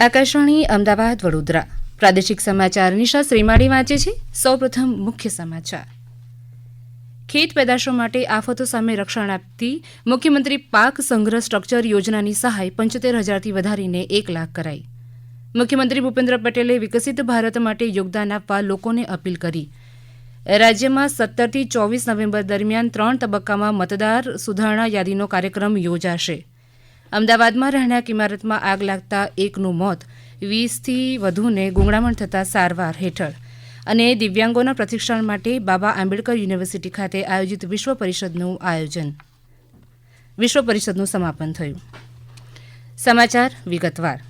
આકાશવાણી અમદાવાદ વડોદરા. પ્રાદેશિક સમાચાર નિશા શ્રીમાળી વાંચે છે. સૌપ્રથમ મુખ્ય સમાચાર. ખેત પેદાશો માટે આફતો સામે રક્ષણ આપતી મુખ્યમંત્રી પાક સંગ્રહ સ્ટ્રક્ચર યોજનાની સહાય પંચોતેર હજારથી વધારીને એક લાખ કરાઈ. મુખ્યમંત્રી ભૂપેન્દ્ર પટેલે વિકસિત ભારત માટે યોગદાન આપવા લોકોને અપીલ કરી. રાજ્યમાં સત્તરથી ચોવીસ નવેમ્બર દરમિયાન ત્રણ તબક્કામાં મતદાર સુધારણા યાદીનો કાર્યક્રમ યોજાશે. અમદાવાદમાં રહેણાંક ઇમારતમાં આગ લાગતા એકનું મોત, વીસથી વધુને ગુંગળામણ થતાં સારવાર હેઠળ. અને દિવ્યાંગોના પ્રશિક્ષણ માટે બાબા આંબેડકર યુનિવર્સિટી ખાતે આયોજિત વિશ્વ પરિષદનું આયોજન. વિશ્વ પરિષદનું સમાપન થયું. સમાચાર વિગતવાર.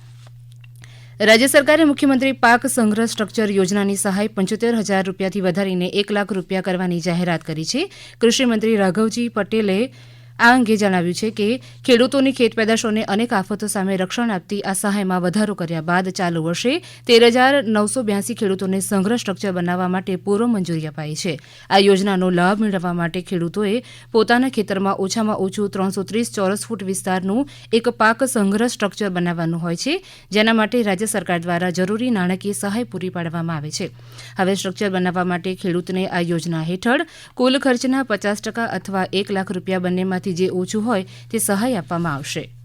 રાજ્ય સરકારે મુખ્યમંત્રી પાક સંગ્રહ સ્ટ્રક્ચર યોજનાની સહાય પંચોતેર હજાર રૂપિયાથી વધારીને એક લાખ રૂપિયા કરવાની જાહેરાત કરી છે. કૃષિમંત્રી રાઘવજી પટેલે આ અંગે જણાવ્યું છે કે ખેડૂતોની ખેત પેદાશોને અનેક આફતો સામે રક્ષણ આપતી આ સહાયમાં વધારો કર્યા બાદ ચાલુ વર્ષે તેર હજાર નવસો બ્યાસી ખેડૂતોને સંગ્રહ સ્ટ્રક્ચર બનાવવા માટે પૂર્વ મંજૂરી અપાઈ છે. આ યોજનાનો લાભ મેળવવા માટે ખેડૂતોએ પોતાના ખેતરમાં ઓછામાં ઓછું ત્રણસો ત્રીસ ચોરસ ફૂટ વિસ્તારનું એક પાક સંગ્રહ સ્ટ્રક્ચર બનાવવાનું હોય છે, જેના માટે રાજ્ય સરકાર દ્વારા જરૂરી નાણાકીય સહાય પૂરી પાડવામાં આવે છે. હવે સ્ટ્રક્ચર બનાવવા માટે ખેડૂતને આ યોજના હેઠળ કુલ ખર્ચના પચાસ ટકા અથવા એક લાખ રૂપિયા બંનેમાંથી જે ઓછું હોય તે સહાય આપવામાં આવશે.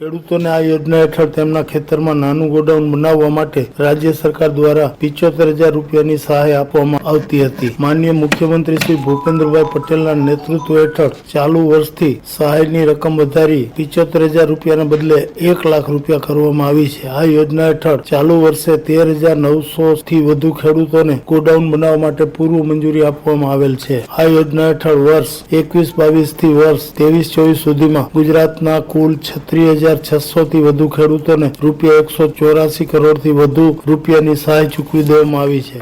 ખેડૂતોને આ યોજના હેઠળ તેમના ખેતરમાં નાનું ગોડાઉન બનાવવા માટે રાજ્ય સરકાર દ્વારા પિચોતેર હજાર રૂપિયાની સહાય આપવામાં આવતી હતી. માન્ય મુખ્યમંત્રી શ્રી ભૂપેન્દ્રભાઈ પટેલના નેતૃત્વ હેઠળ ચાલુ વર્ષથી સહાયની રકમ વધારી પિચોતેર હજાર રૂપિયાના બદલે એક લાખ રૂપિયા કરવામાં આવી છે. આ યોજના હેઠળ ચાલુ વર્ષે તેર હજાર નવસો થી વધુ ખેડૂતોને ગોડાઉન બનાવવા માટે પૂર્વ મંજૂરી આપવામાં આવેલ છે. આ યોજના હેઠળ વર્ષ એકવીસ બાવીસથી વર્ષ ત્રેવીસ ચોવીસ સુધીમાં ગુજરાતના કુલ છત્રીસ હજાર છસો થી વધુ ખેડૂતોને રૂપિયા એકસો ચોરાસી કરોડથી વધુ રૂપિયાની સહાય ચૂકવી દેવામાં આવી છે.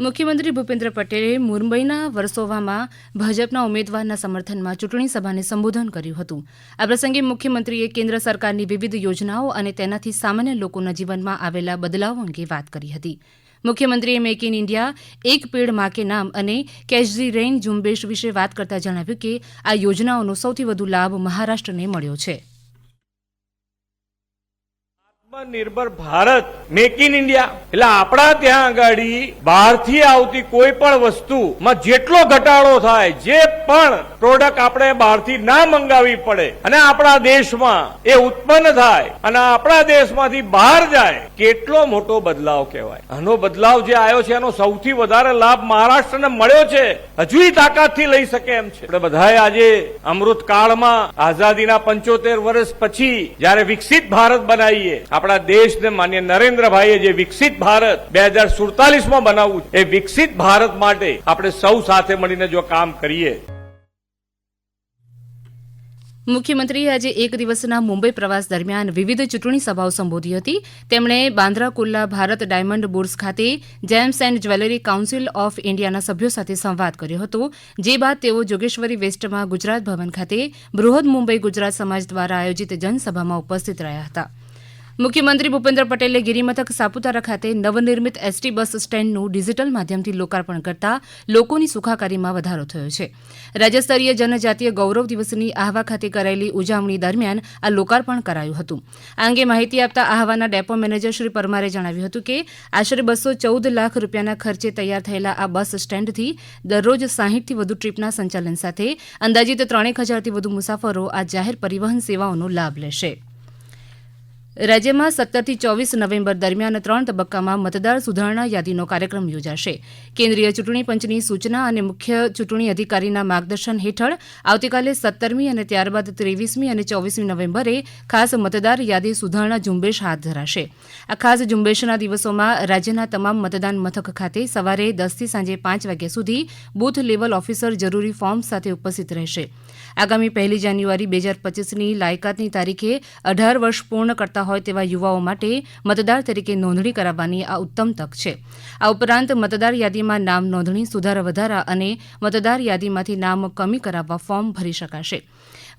મુખ્યમંત્રી ભૂપેન્દ્ર પટેલે મુંબઈના વર્સોવામાં ભાજપના ઉમેદવારના સમર્થનમાં ચૂંટણી સભાને સંબોધન કર્યું હતું. આ પ્રસંગે મુખ્યમંત્રીએ કેન્દ્ર સરકારની વિવિધ યોજનાઓ અને તેનાથી સામાન્ય લોકોના જીવનમાં આવેલા બદલાવો અંગે વાત કરી હતી. મુખ્યમંત્રીએ મેક ઇન ઇન્ડિયા એક પેડમાં કે નામ અને કેચ ધી રેઇન ઝુંબેશ વિશે વાત કરતાં જણાવ્યું કે આ યોજનાઓનો સૌથી વધુ લાભ મહારાષ્ટ્રને મળ્યો છે. આત્મનિર્ભર ભારત મેક ઇન ઇન્ડિયા એટલે આપણા ત્યાં આગાડી બહારથી આવતી કોઈ પણ વસ્તુમાં જેટલો ઘટાડો થાય, જે પણ પ્રોડક્ટ આપણે બહારથી ના મંગાવી પડે, અને આપણા દેશમાં એ ઉત્પન્ન થાય, અને આપણા દેશમાંથી બહાર જાય, કેટલો મોટો બદલાવ કહેવાય. આનો બદલાવ જે આવ્યો છે, એનો સૌથી વધારે લાભ મહારાષ્ટ્રને મળ્યો છે. હજુ તાકાતથી લઈ શકે એમ છે. આપણે બધાએ આજે અમૃત કાળમાં આઝાદીના પંચોતેર વર્ષ પછી જયારે વિકસિત ભારત બનાવીએ આપણા દેશને માન્ય નરેન્દ્રભાઈએ જે વિકસિત ભારત બે હજાર સુડતાલીસમાં બનાવવું એ વિકસિત ભારત માટે આપણે સૌ સાથે મળીને જો કામ કરીએ. મુખ્યમંત્રીએ આજે એક દિવસના મુંબઈ પ્રવાસ દરમિયાન વિવિધ ચૂંટણી સભાઓ સંબોધી હતી. તેમણે બાંદ્રા કુર્લા ભારત ડાયમંડ બોર્સ ખાતે gems and jewellery council of ઇન્ડિયાના સભ્યો સાથે સંવાદ કર્યો હતો. જે બાદ તેઓ જોગેશ્વરી વેસ્ટમાં ગુજરાત ભવન ખાતે બૃહદ મુંબઈ ગુજરાત સમાજ દ્વારા આયોજિત જનસભામાં ઉપસ્થિત રહ્યા હતા. મુખ્યમંત્રી ભૂપેન્દ્ર પટેલે ગિરિમથક સાપુતારા ખાતે નવનિર્મિત એસટી બસ સ્ટેન્ડનું ડિજિટલ માધ્યમથી લોકાર્પણ કરતા લોકોની સુખાકારીમાં વધારો થયો છે. રાજ્યસ્તરીય જનજાતીય ગૌરવ દિવસની આહવા ખાતે કરાયેલી ઉજવણી દરમિયાન આ લોકાર્પણ કરાયું હતું. આ અંગે માહિતી આપતા આહવાના ડેપો મેનેજર શ્રી પરમારે જણાવ્યું હતું કે, આશરે બસો ચૌદ લાખ રૂપિયાના ખર્ચે તૈયાર થયેલા આ બસ સ્ટેન્ડથી દરરોજ સાહીઠથી વધુ ટ્રીપના સંચાલન સાથે અંદાજિત ત્રણેક હજારથી વધુ મુસાફરો આ જાહેર પરિવહન સેવાઓનો લાભ લેશે. રાજ્યમાં સત્તરથી ચોવીસ નવેમ્બર દરમિયાન ત્રણ તબક્કામાં મતદાર સુધારણા યાદીનો કાર્યક્રમ યોજાશે. કેન્દ્રીય ચૂંટણી પંચની સૂચના અને મુખ્ય ચૂંટણી અધિકારીના માર્ગદર્શન હેઠળ આવતીકાલે સત્તરમી અને ત્યારબાદ ત્રેવીસમી અને ચોવીસમી નવેમ્બરે ખાસ મતદાર યાદી સુધારણા ઝુંબેશ હાથ ધરાશે. આ ખાસ ઝુંબેશના દિવસોમાં રાજ્યના તમામ મતદાન મથક ખાતે સવારે દસથી સાંજે પાંચ વાગ્યા સુધી બૂથ લેવલ ઓફિસર જરૂરી ફોર્મ સાથે ઉપસ્થિત રહેશે. આગામી પહેલી જાન્યુઆરી બે હજાર પચીસની લાયકાતની તારીખે અઢાર વર્ષ પૂર્ણ કરતા હોય તેવા યુવાઓ માટે મતદાર તરીકે નોંધણી કરાવવાની આ ઉત્તમ તક છે. આ ઉપરાંત મતદાર યાદીમાં નામ નોંધણી, સુધારા વધારા અને મતદાર યાદીમાંથી નામ કમી કરાવવા ફોર્મ ભરી શકાશે.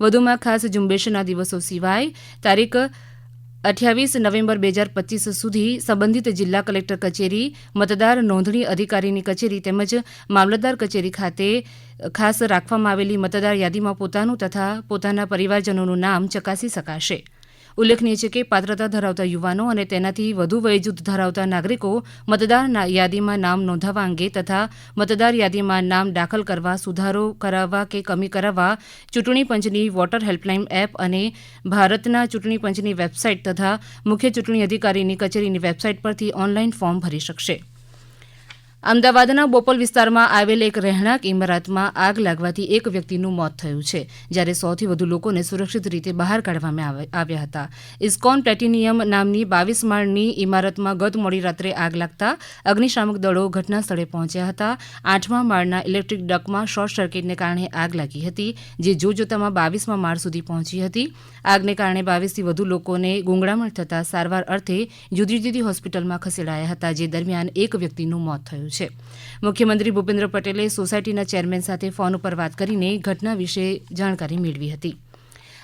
વધુમાં ખાસ ઝુંબેશના દિવસો સિવાય તારીખ અઠ્યાવીસ નવેમ્બર બે હજાર પચીસ સુધી સંબંધિત જિલ્લા કલેક્ટર કચેરી, મતદાર નોંધણી અધિકારીની કચેરી તેમજ મામલતદાર કચેરી ખાતે ખાસ રાખવામાં આવેલી મતદાર યાદીમાં પોતાનું તથા પોતાના પરિવારજનોનું નામ ચકાસી શકાશે. ઉલ્લેખનીય છે કે પાત્રતા ધરાવતા યુવાનો અને તેનાથી વધુ વયજૂથ ધરાવતા નાગરિકો મતદાર યાદીમાં નામ નોંધાવવા અંગે તથા મતદાર યાદીમાં નામ દાખલ કરવા, સુધારો કરાવવા કે કમી કરાવવા, ચૂંટણી પંચની વોટર હેલ્પલાઇન એપ અને ભારતના ચૂંટણી પંચની વેબસાઇટ તથા મુખ્ય ચૂંટણી અધિકારીની કચેરીની વેબસાઇટ પરથી ઓનલાઇન ફોર્મ ભરી શકશે. અમદાવાદના બોપલ વિસ્તારમાં આવેલ એક રહેણાંક ઇમારતમાં આગ લાગવાથી એક વ્યક્તિનું મોત થયું છે, જ્યારે સોથી વધુ લોકોને સુરક્ષિત રીતે બહાર કાઢવામાં આવે- આવ્યા હતા. ઇસ્કોન પ્લેટિનિયમ નામની બાવીસ માળની ઇમારતમાં ગત મોડી રાત્રે આગ લાગતા અગ્નિશામક દળો ઘટના સ્થળે પહોંચ્યા હતા. આઠમા માળના ઇલેક્ટ્રિક ડકમાં શોર્ટ સર્કિટને કારણે આગ લાગી હતી, જે જોતજોતામાં બાવીસમા માળ સુધી પહોંચી હતી. આગને કારણે બાવીસથી વધુ લોકોને ગુંગળામણ થતાં સારવાર અર્થે જુદી જુદી હોસ્પિટલમાં ખસેડાયા હતા, જે દરમિયાન એક વ્યક્તિનું મોત થયું છે. મુખ્યમંત્રી ભૂપેન્દ્ર પટેલે સોસાયટીના ચેરમેન સાથે ફોન ઉપર વાત કરીને ઘટના વિશે જાણકારી મેળવી હતી.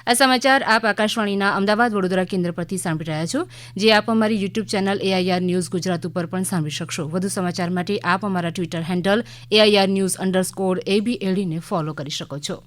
આ સમાચાર આપ આકાશવાણીના અમદાવાદ વડોદરા કેન્દ્ર પરથી સાંભળી રહ્યા છો, જે આપ અમારી YouTube channel AIR news Gujarat ઉપર પણ સાંભળી શકશો. વધુ સમાચાર માટે આપ અમારા Twitter handle AIR news underscore એબીએડીને follow કરી શકો છો.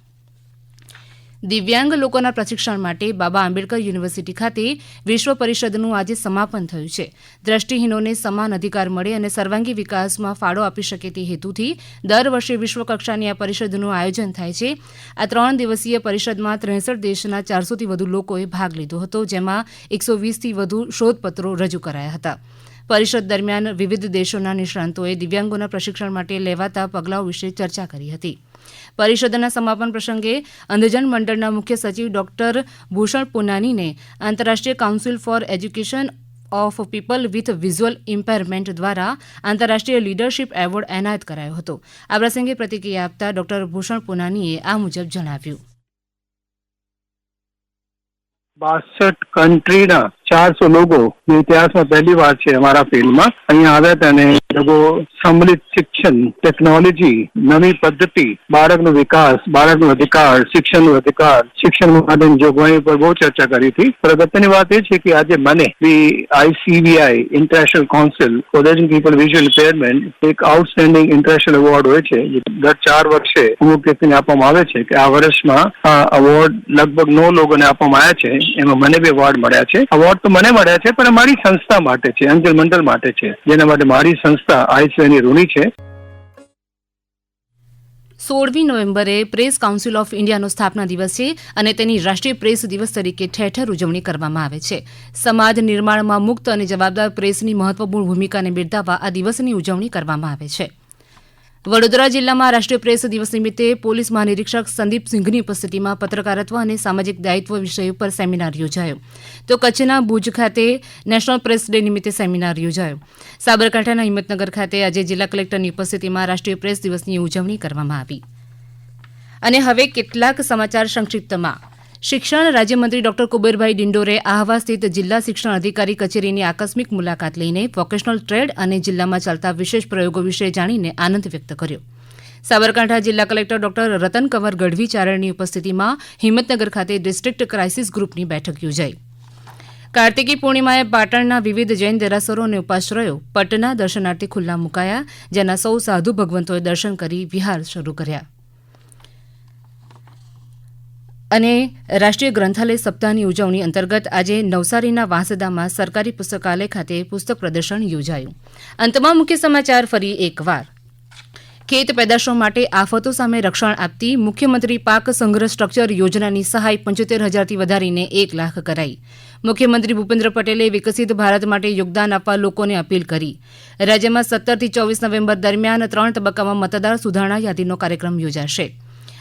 દિવ્યાંગ લોકોના પ્રશિક્ષણ માટે બાબા આંબેડકર યુનિવર્સિટી ખાતે વિશ્વ પરિષદનું આજે સમાપન થયું છે. દ્રષ્ટિહીનોને સમાન અધિકાર મળે અને સર્વાંગી વિકાસમાં ફાળો આપી શકે તે હેતુથી દર વર્ષે વિશ્વ કક્ષાની આ પરિષદનું આયોજન થાય છે. આ ત્રણ દિવસીય પરિષદમાં ત્રેસઠ દેશના ચારસોથી વધુ લોકોએ ભાગ લીધો હતો, જેમાં એકસો વીસથી વધુ શોધપત્રો રજૂ કરાયા હતા. પરિષદ દરમિયાન વિવિધ દેશોના નિષ્ણાંતોએ દિવ્યાંગોના પ્રશિક્ષણ માટે લેવાતા પગલાઓ વિશે ચર્ચા કરી હતી. પરિષદના સમાપન પ્રસંગે અંધજન મંડળના મુખ્ય સચિવ ડોક્ટર ભૂષણ પુનાનીને આંતરરાષ્ટ્રીય council for education of people with visual impairment દ્વારા આંતરરાષ્ટ્રીય લીડરશીપ એવોર્ડ એનાયત કરાયો હતો. આ પ્રસંગે પ્રતિક્રિયા આપતા ડોક્ટર ભૂષણ પુનાનીએ આ મુજબ જણાવ્યું. બાસઠ કન્ટ્રીના ચારસો લોકો જે ઇતિહાસમાં પહેલી વાર છે અમારા ફિલ્ડમાં. અહીંયા આવ્યા હતા લોકો સંમલિત શિક્ષણ ટેકનોલોજી નવી પદ્ધતિ, બાળકનો વિકાસ, બાળકનો અધિકાર, શિક્ષણનો અધિકાર શિક્ષણ માટેની જોગવાઈ પર બહુ ચર્ચા કરી હતી. પણ અગત્યની વાત એ છે કે આજે મને ICVI international council for people visual impairment એક આઉટસ્ટેન્ડિંગ ઇન્ટરનેશનલ એવોર્ડ હોય છે દર ચાર વર્ષે અમુક વ્યક્તિને આપવામાં આવે છે કે આ વર્ષમાં આ અવોર્ડ લગભગ નવ લોકોને આપવામાં આવ્યા છે. એમાં મને બી એવોર્ડ મળ્યા છે. અવોર્ડ તો મને મળ્યા છે, પણ મારી સંસ્થા માટે છે, અંજલ મંડળ માટે છે. જેના માટે મારી સંસ્થા આઈસીઆઈની ઋણી છે. સોળમી નવેમ્બરે પ્રેસ કાઉન્સિલ ઓફ ઇન્ડિયાનો સ્થાપના દિવસ છે અને તેની રાષ્ટ્રીય પ્રેસ દિવસ તરીકે ઠેર ઠેર ઉજવણી કરવામાં આવે છે. સમાજ નિર્માણમાં મુક્ત અને જવાબદાર પ્રેસની મહત્વપૂર્ણ ભૂમિકાને બિરદાવવા આ દિવસની ઉજવણી કરવામાં આવે છે. વડોદરા જિલ્લામાં રાષ્ટ્રીય પ્રેસ દિવસ નિમિત્તે પોલીસ મહાનિરીક્ષક સંદીપ સિંઘની ઉપસ્થિતિમાં પત્રકારત્વ અને સામાજિક દાયિત્વ વિષય ઉપર સેમિનાર યોજાયો. તો કચ્છના ભુજ ખાતે નેશનલ પ્રેસ ડે નિમિત્તે સેમિનાર યોજાયો. સાબરકાંઠાના હિંમતનગર ખાતે આજે જિલ્લા કલેક્ટરની ઉપસ્થિતિમાં રાષ્ટ્રીય પ્રેસ દિવસની ઉજવણી કરવામાં આવી. અને હવે કેટલાક સમાચાર સંક્ષિપ્તમાં. શિક્ષણ રાજ્યમંત્રી ડોક્ટર કુબેરભાઈ ડિંડોરે આહવા સ્થિત જિલ્લા શિક્ષણ અધિકારી કચેરીની આકસ્મિક મુલાકાત લઈને વોકેશનલ ટ્રેડ અને જિલ્લામાં ચાલતા વિશેષ પ્રયોગો વિશે જાણીને આનંદ વ્યક્ત કર્યો. સાબરકાંઠા જિલ્લા કલેક્ટર ડોક્ટર રતન કંવર ગઢવી ચારણની ઉપસ્થિતિમાં હિંમતનગર ખાતે ડિસ્ટ્રિક્ટ ક્રાઇસિસ ગ્રુપની બેઠક યોજાઈ. કાર્તિકી પૂર્ણિમાએ પાટણના વિવિધ જૈન દેરાસરો અને ઉપાશ્રયો પટના દર્શનાર્થે ખુલ્લા મુકાયા, જેના સૌ સાધુ ભગવંતોએ દર્શન કરી વિહાર શરૂ કર્યા. અને રાષ્ટ્રીય ગ્રંથાલય સપ્તાહની ઉજવણી અંતર્ગત આજે નવસારીના વાંસદામાં સરકારી પુસ્તકાલય ખાતે પુસ્તક પ્રદર્શન યોજાયું. અંતમાં મુખ્ય સમાચાર ફરી એકવાર. ખેત પેદાશો માટે આફતો સામે રક્ષણ આપતી મુખ્યમંત્રી પાક સંગ્રહ સ્ટ્રક્ચર યોજનાની સહાય પંચોતેર હજારથી વધારીને એક લાખ કરાઈ. મુખ્યમંત્રી ભૂપેન્દ્ર પટેલે વિકસિત ભારત માટે યોગદાન આપવા લોકોને અપીલ કરી. રાજ્યમાં સત્તરથી ચોવીસ નવેમ્બર દરમિયાન ત્રણ તબક્કામાં મતદાર સુધારણા યાદીનો કાર્યક્રમ યોજાશે.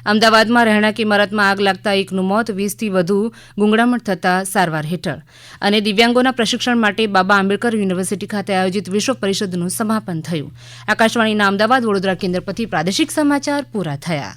અમદાવાદમાં રહેણાંક ઇમારતમાં આગ લાગતા એકનું મોત વીસથી વધુ ગુંગળામણ થતાં સારવાર હેઠળ. અને દિવ્યાંગોના પ્રશિક્ષણ માટે બાબા આંબેડકર યુનિવર્સિટી ખાતે આયોજિત વિશ્વ પરિષદનું સમાપન થયું. આકાશવાણીના અમદાવાદ વડોદરા કેન્દ્ર પરથી પ્રાદેશિક સમાચાર પૂરા થયા.